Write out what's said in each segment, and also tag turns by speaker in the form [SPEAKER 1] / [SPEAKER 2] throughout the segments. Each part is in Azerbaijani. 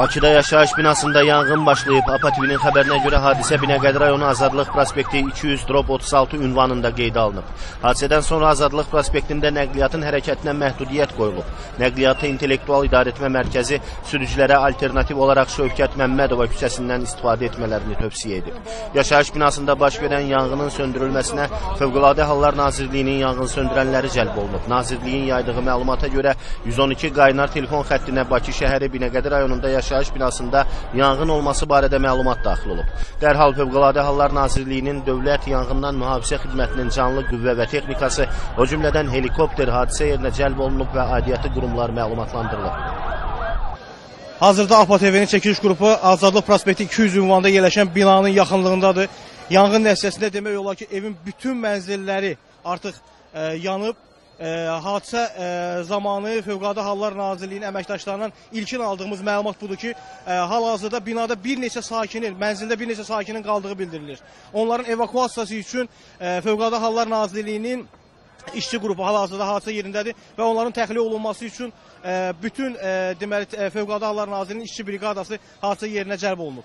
[SPEAKER 1] Bakıda yaşayış binasında yanğın başlayıb. APA TV-nin xəbərinə görə hadisə Binəqədi rayonu Azadlıq prospekti 200 drop 36 ünvanında qeydə alınıb. Hadisədən sonra Azadlıq prospektində nəqliyyatın hərəkətinə məhdudiyyət qoyulub. Nəqliyyatı İntellektual İdarəetmə Mərkəzi sürücülərə alternativ olaraq Şövkət Məmmədova küçəsindən istifadə etmələrini tövsiyə edib. Yaşayış binasında baş verən yanğının söndürülməsinə Fövqəladə Hallar Nazirliyinin yanğın söndürənləri cəlb olunub. Nazirliyin yaydığı məlumata görə 112 qaynar telefon xəttinə Bakı şəhəri Binəqədi rayonunda yaşayış binasında yanğın olması barədə məlumat daxil olub. Dərhal Fövqəladə Hallar Nazirliyinin Dövlət Yanğından Mühafizə Xidmətinin canlı qüvvə və texnikası, o cümlədən helikopter hadisə yerinə cəlb olunub və aidiyyəti qurumlar məlumatlandırılıb.
[SPEAKER 2] Hazırda APA TV-nin çəkiliş qrupu Azadlıq prospekti 200 ünvanında yerləşən binanın yaxınlığındadır. Yanğın nəticəsində demək olar ki, evin bütün mənzilləri artıq e, yanıb. Hadisə zamanı Fövqəladə Hallar Nazirliyinin əməkdaşlarından ilkin aldığımız məlumat budur ki, hal-hazırda binada bir neçə sakinin, mənzildə bir neçə sakinin qaldığı bildirilir. Onların evakuasiyası üçün Fövqəladə Hallar Nazirliyinin işçi qrupu hal-hazırda hadisə yerindədir və onların təxliyə olunması üçün bütün deməli Fövqəladə Hallar Nazirliyinin işçi briqadası hadisə yerinə cəlb olunub.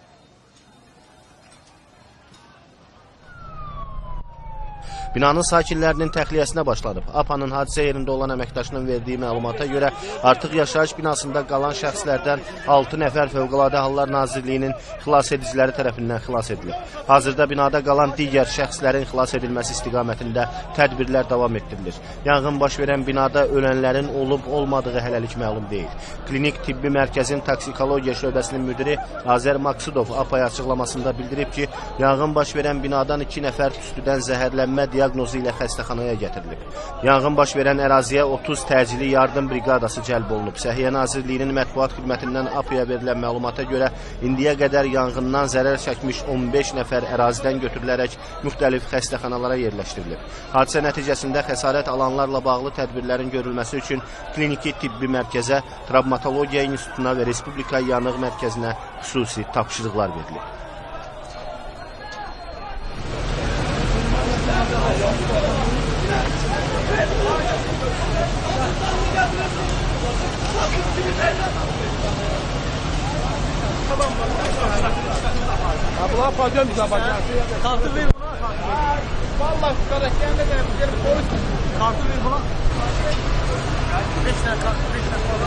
[SPEAKER 1] Binanın sakinlərinin təxliyəsinə başlanıb. APA-nın hadisə yerində olan əməkdaşının verdiyi məlumata görə artıq yaşayış binasında qalan şəxslərdən 6 nəfər Fövqəladə Hallar Nazirliyinin xilas ediciləri tərəfindən xilas edilib. Hazırda binada qalan digər şəxslərin xilas edilməsi istiqamətində tədbirlər davam etdirilir. Yanğın baş verən binada ölənlərin olub-olmadığı hələlik məlum deyil. Klinik tibbi mərkəzin toksikologiya şöbəsinin müdiri Azər Maksudov APA-ya açıqlamasında bildirib ki, yanğın baş verən binadan 2 nəfər tüstüdən zəhərlənmə diaqnozu ilə xəstəxanaya gətirilib. Yanğın baş verən əraziyə 30 təcili yardım briqadası cəlb olunub. Səhiyyə Nazirliyinin mətbuat xidmətindən APA-ya verilən məlumata görə indiyə qədər yanğından zərər çəkmiş 15 nəfər ərazidən götürülərək müxtəlif xəstəxanalara yerləşdirilib. Hadisə nəticəsində xəsarət alanlarla bağlı tədbirlərin görülməsi üçün kliniki tibbi mərkəzə, travmatologiya institutuna və Respublika Yanıq Mərkəzinə xüsusi tapşırıqlar verilib.
[SPEAKER 3] Abla pacım bize bakar.
[SPEAKER 2] Kartı ver buna.
[SPEAKER 3] Vallahi şu kadar kendi de bir polis
[SPEAKER 2] Kartı ver buna. 5 dakika, 5 dakika.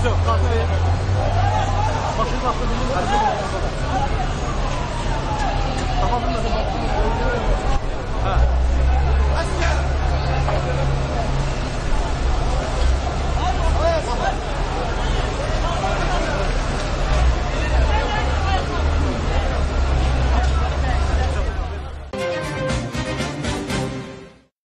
[SPEAKER 2] Все, kartı ver. Bakın bakın.